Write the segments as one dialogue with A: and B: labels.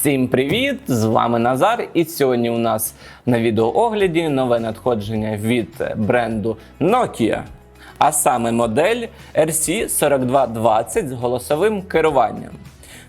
A: Всім привіт! З вами Назар. І сьогодні у нас на відеоогляді нове надходження від бренду Nokia. А саме модель RC4220 з голосовим керуванням.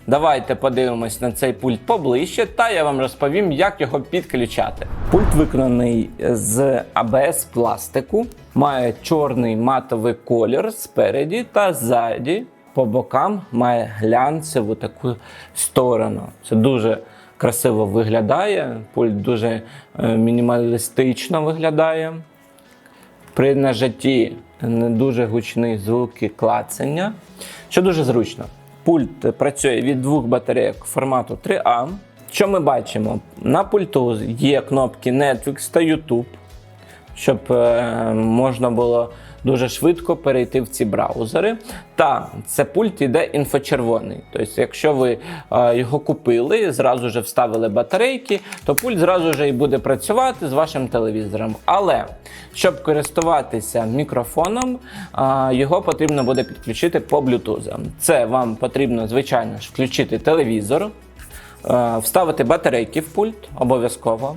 A: Давайте подивимось на цей пульт поближче, та я вам розповім, як його підключати. Пульт виконаний з ABS пластику, має чорний матовий колір спереді та ззаді. По бокам має глянцеву таку сторону. Це дуже красиво виглядає. Пульт дуже е, мінімалістично виглядає. При нажатті не дуже гучні звуки клацання, що дуже зручно. Пульт працює від двох батарейок формату 3А. Що ми бачимо? На пульту є кнопки Netflix та YouTube, щоб е, можна було дуже швидко перейти в ці браузери. Та це пульт іде інфочервоний. Тобто, якщо ви е, його купили, зразу ж вставили батарейки, то пульт зразу ж і буде працювати з вашим телевізором. Але щоб користуватися мікрофоном, е, його потрібно буде підключити по Bluetooth. Це вам потрібно, звичайно ж, включити телевізор. Вставити батарейки в пульт обов'язково.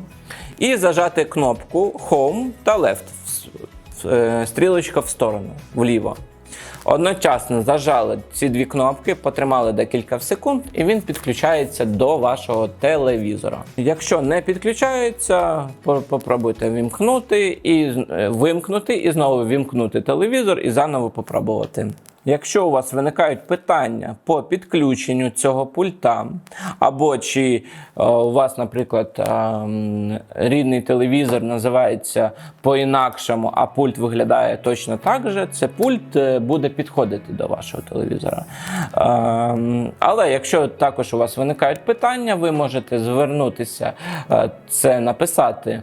A: І зажати кнопку Home та Left. е, Стрілочка в сторону, вліво. Одночасно зажали ці дві кнопки, потримали декілька секунд, і він підключається до вашого телевізора. Якщо не підключається, попробуйте вімкнути і е, вимкнути, і знову вімкнути телевізор і заново попробувати. Якщо у вас виникають питання по підключенню цього пульта, або чи е, у вас, наприклад, е, рідний телевізор називається по-інакшому, а пульт виглядає точно так же, це пульт е, буде підходити до вашого телевізора. Але якщо також у вас виникають питання, ви можете звернутися, це написати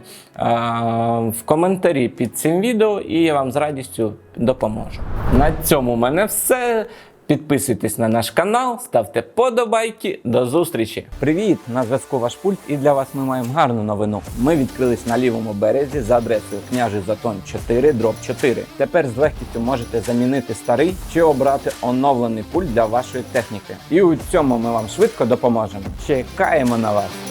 A: в коментарі під цим відео, і я вам з радістю допоможу. На цьому в мене все. Підписуйтесь на наш канал, ставте подобайки. До зустрічі! Привіт! На зв'язку ваш пульт, і для вас ми маємо гарну новину. Ми відкрились на лівому березі за адресою княжий Затон 4, дроб 4. Тепер з легкістю можете замінити старий чи обрати оновлений пульт для вашої техніки. І у цьому ми вам швидко допоможемо. Чекаємо на вас!